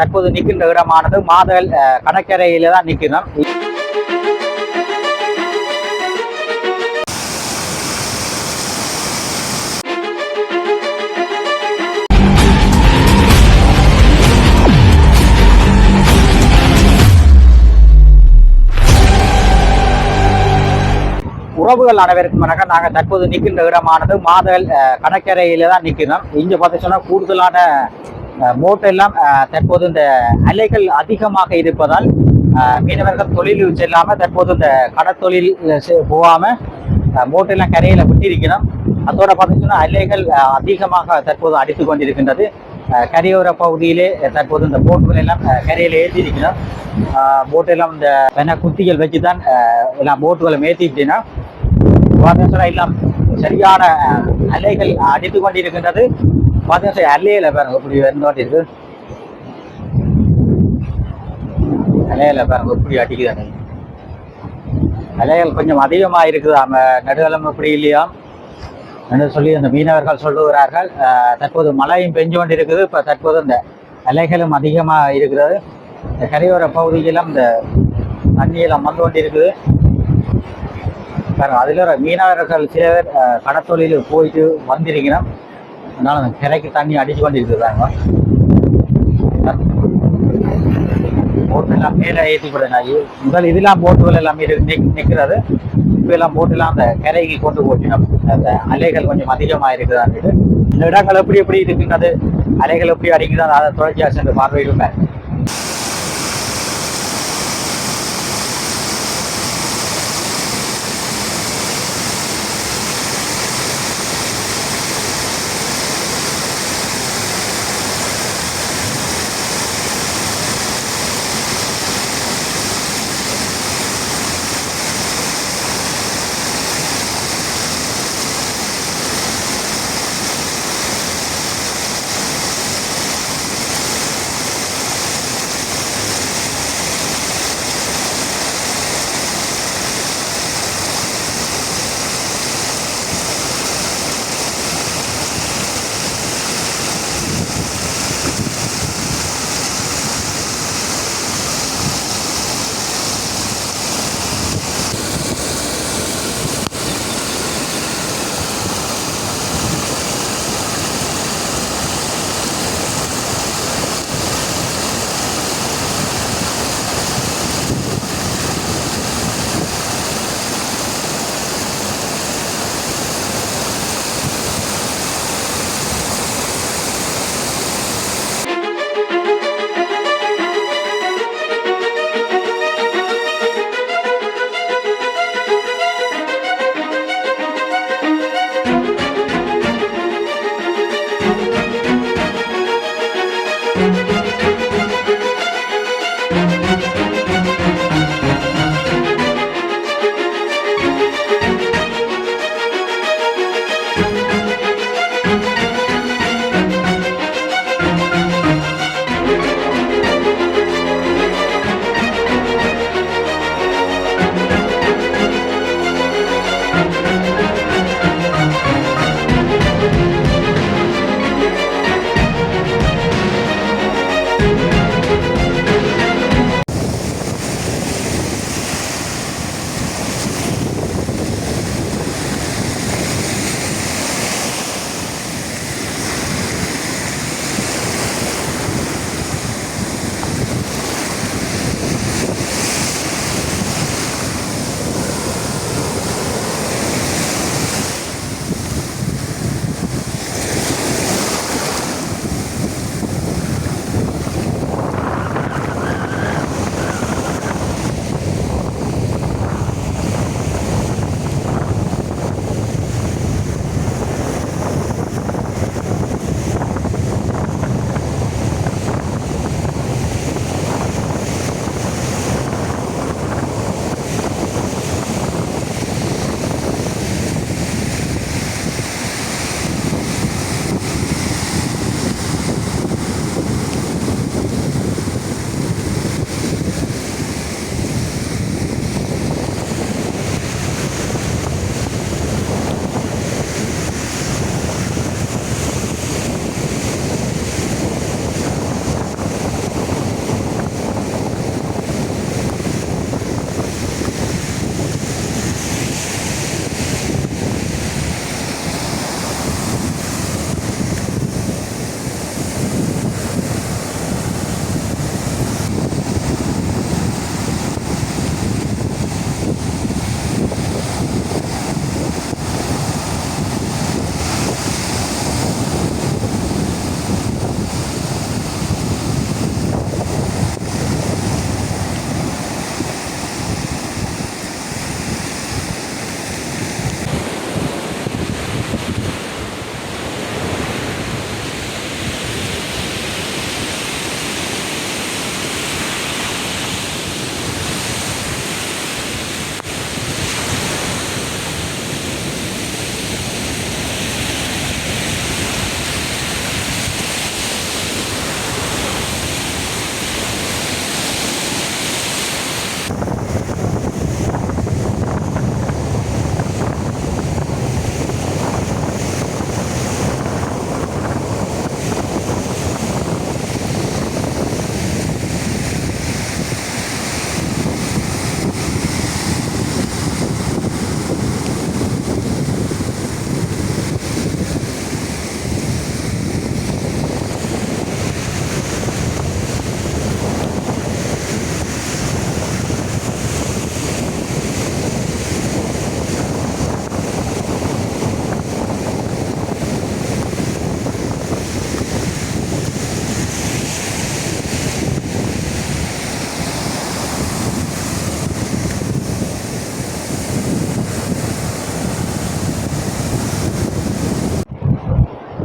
தற்போது நிற்கின்ற இடமானது மாதல் அஹ், கடற்கரையில தான் நிற்கிறோம் உறவுகள் அனைவருக்கும் வணக்கம். நாங்கள் தற்போது நிற்கின்ற இடமானது மாதல் அஹ், கடற்கரையில தான் நிற்கிறோம் இங்கே பார்த்து சொன்னால் கூடுதலான போட் தற்போது இந்த அலைகள் அதிகமாக இருப்பதால் மீனவர்கள் தொழில் செல்லாமல் தற்போது இந்த கடத்தொழில் போகாம மோட்டெல்லாம் கரையில விட்டிருக்கிறோம். அதோட பார்த்தீங்கன்னா அலைகள் அதிகமாக தற்போது அடித்து கொண்டிருக்கின்றது. அஹ், கரையோர பகுதியிலே தற்போது இந்த போட்டுகள் எல்லாம் கரையில ஏற்றி இருக்கிறோம் இந்த பென குத்திகள் வச்சு தான் எல்லாம் போட்டுகளை மேத்திட்டுனா எல்லாம் சரியான அலைகள் அடித்து கொண்டிருக்கின்றது. பார்த்தீங்கன்னா அலையில பாருங்க இப்படி வந்து இருக்கு அலையில பாருங்க இப்படி அடிக்குது அலைகள் கொஞ்சம் அதிகமாக இருக்குது நம்ம நடுவலம் இப்படி இல்லையா? என்று சொல்லி அந்த மீனவர்கள் சொல்லுகிறார்கள். தற்போது மழையும் பெஞ்சு கொண்டிருக்குது இப்போ தற்போது இந்த அலைகளும் அதிகமாக இருக்கிறது. இந்த கரையோர பகுதியிலும் இந்த தண்ணியெல்லாம் வந்து கொண்டிருக்குது. பாருங்க அதில் மீனவர்கள் சில பேர் அஹ், கடத்தொழில் போயிட்டு வந்திருக்கிறோம். அதனால அந்த கரைக்கு தண்ணி அடிச்சு கொண்டிருக்குறாங்க போட்டு எல்லாம் மேலே ஏற்றி போடுறாங்க முதல் இதெல்லாம் போட்டுகள் எல்லாமே இரு- இப்போ எல்லாம் போட்டுலாம் அந்த கரைக்கு கொண்டு போட்டினோம் அந்த அலைகள் கொஞ்சம் அதிகமாக இருக்குதான்னு இந்த இடங்கள் எப்படி எப்படி இருக்கின்றது அலைகள் எப்படி அடிக்கிறது அதை தொடர்ச்சியாக சென்று பார்வையிடுங்க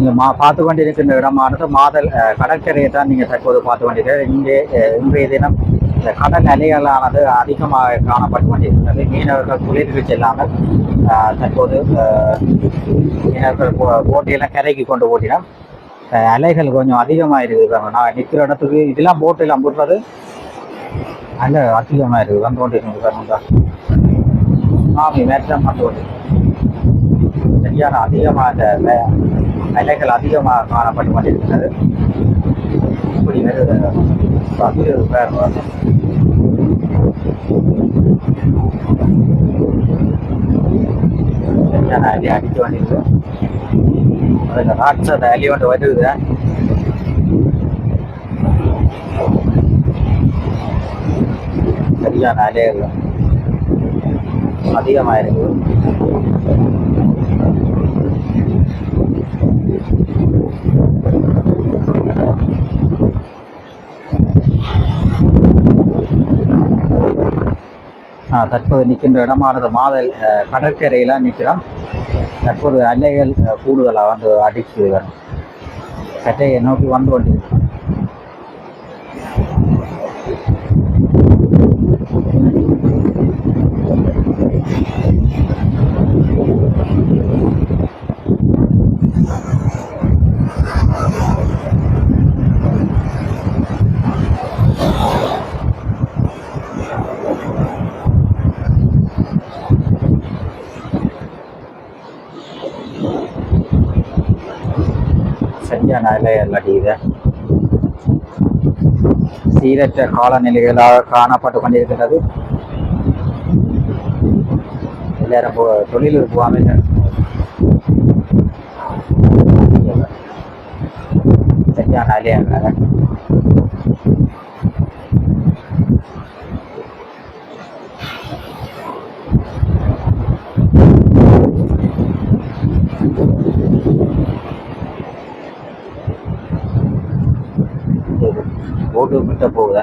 நீங்கள் மா பார்த்து கொண்டிருக்கின்ற இடமானது மாதல் கடற்கரையை தான் நீங்கள் தற்போது பார்த்து கொண்டிருக்கிறது இங்கே இன்றைய தினம் இந்த கடல் அலைகளானது அதிகமாக காணப்பட்டு கொண்டிருக்கிறது மீனவர்கள் குளிருக்கு செல்லாமல் தற்போது மீனவர்கள் போ- போட்டியெல்லாம் கரைக்கு கொண்டு ஓட்டினோம் அலைகள் கொஞ்சம் அதிகமாக இருக்குது. நான் நிற்கிற இடத்துக்கு இதெல்லாம் போட்டெல்லாம் அம்புடுறது அலை அதிகமாக இருக்குது. வந்து கொண்டிருக்கிறது பாருங்க. சுனாமி மேட்டம் வந்து கொண்டிருக்கு சரியான அதிகமாக அந்த அலைகள் அதிகமாக காணப்பட்டு கொண்டிருக்கிறது. இப்படி வருது பத்து பேர் வரும். சரியான அலி அடிக்க வேண்டியது? அதுக்கு ராட்சத அலி ஒன்று வருது. சரியான அலைகள் அதிகமாக இருக்குது தற்போது நிற்கின்ற இடமானது மாதல் கடற்கரையெல்லாம் நிற்கிறான். நிற்கிறோம் தற்போது அலைகள் கூடுதலாக வந்து அடிச்சு வரும். கட்டையை நோக்கி வந்து கொண்டிருக்கிறோம் சரியான அலைகள் சீரற்ற காலநிலைகளாக காணப்பட்டு கொண்டிருக்கிறது எல்லாரும் தொழில் போகாமல் சரியான அலையாக போட்டு கிட்ட போகுதா?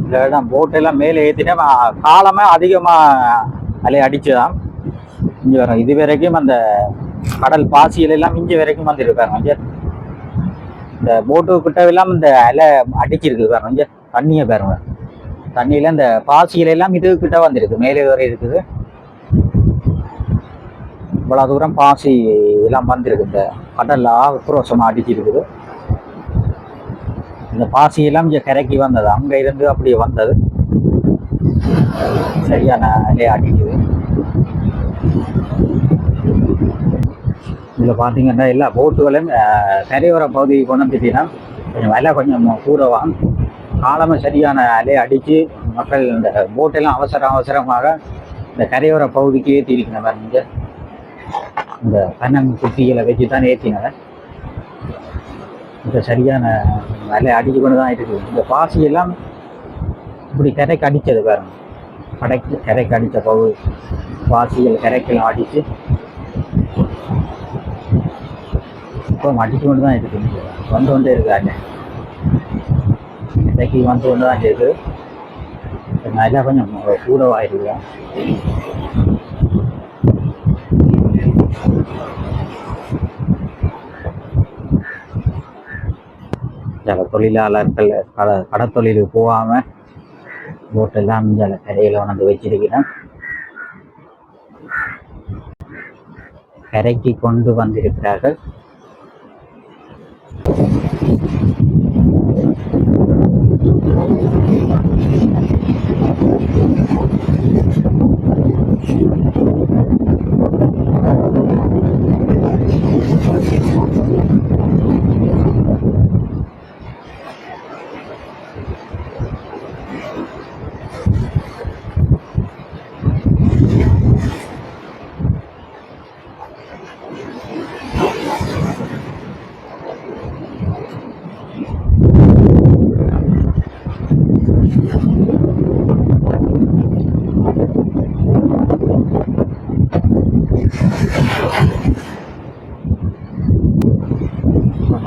இந்த இடம் போட்டெல்லாம் மேலே ஏற்றினா காலமே அதிகமாக அலை அடிச்சுதான் இங்கே வரும். இது வரைக்கும் அந்த கடல் பாசிகள் எல்லாம் இங்கே வரைக்கும் வந்துருக்காங்க இங்கே. இந்த போட்டு கிட்டவெல்லாம் இந்த அலை அடிச்சிருக்கு பாருங்க இங்கே. தண்ணியை பாருங்க. தண்ணியில் இந்த பாசிகள் எல்லாம் இது கிட்ட வந்திருக்கு மேலே வரை இருக்குது. இவ்வளோ தூரம் பாசி எல்லாம் வந்திருக்கு. இந்த கடலாக ஆக்ரோஷமா அடிச்சிருக்குது. இந்த பாசியெல்லாம் இங்கே கரைக்கி கரைக்கு வந்தது. அங்கே இருந்து அப்படியே வந்தது. சரியான நிலையை அடிக்குது. இதில் பார்த்தீங்கன்னா எல்லா போட்டுகளும் கரையோர பகுதிக்கு கொண்டு வந்துட்டீங்கன்னா கொஞ்சம் விலை கொஞ்சம் கூறவாங்க காலமாக சரியான அலையை அடித்து மக்கள் இந்த போட்டெல்லாம் அவசர அவசரமாக இந்த கரையோர பகுதிக்கு ஏற்றிருக்கிற இங்கே இந்த கண்ணன் குட்டிகளை வச்சு தான் ஏற்றினேன் இப்போ சரியான வேலை அடிச்சு கொண்டு தான் இருக்குது. இந்த பாசியெல்லாம் இப்படி கரைக்கு அடித்தது பாருங்க. கடைக்கு கரைக்கு அடித்த பகுதி பாசிகள் கரைக்கெல்லாம் அடித்து இப்போ அடிச்சு கொண்டு தான் இருக்குது வந்து கொண்டே இருக்காங்க. இன்றைக்கு வந்து கொண்டு தான் இருக்குது நல்லா கொஞ்சம் கூடவாயிருக்கேன் சில தொழிலாளர்கள் கட கடத்தொழிலுக்கு போகாம போட்டெல்லாம் சில கரையில் வந்து வச்சிருக்கிறேன். கரைக்கு கொண்டு வந்திருக்கிறார்கள்.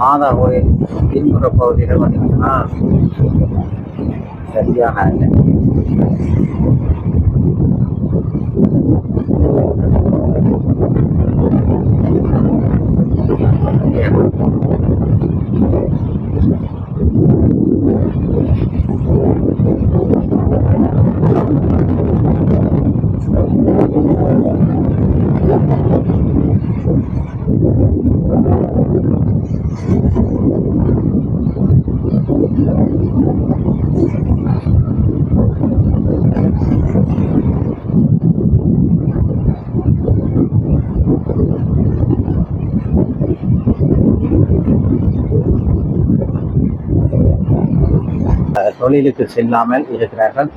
மாதா கோயில் பின்புற பகுதியில் பார்த்தீங்கன்னா சரியாக இல்லை Thank you. தொழிலுக்கு செல்லாமல் இருக்கிறார்கள்.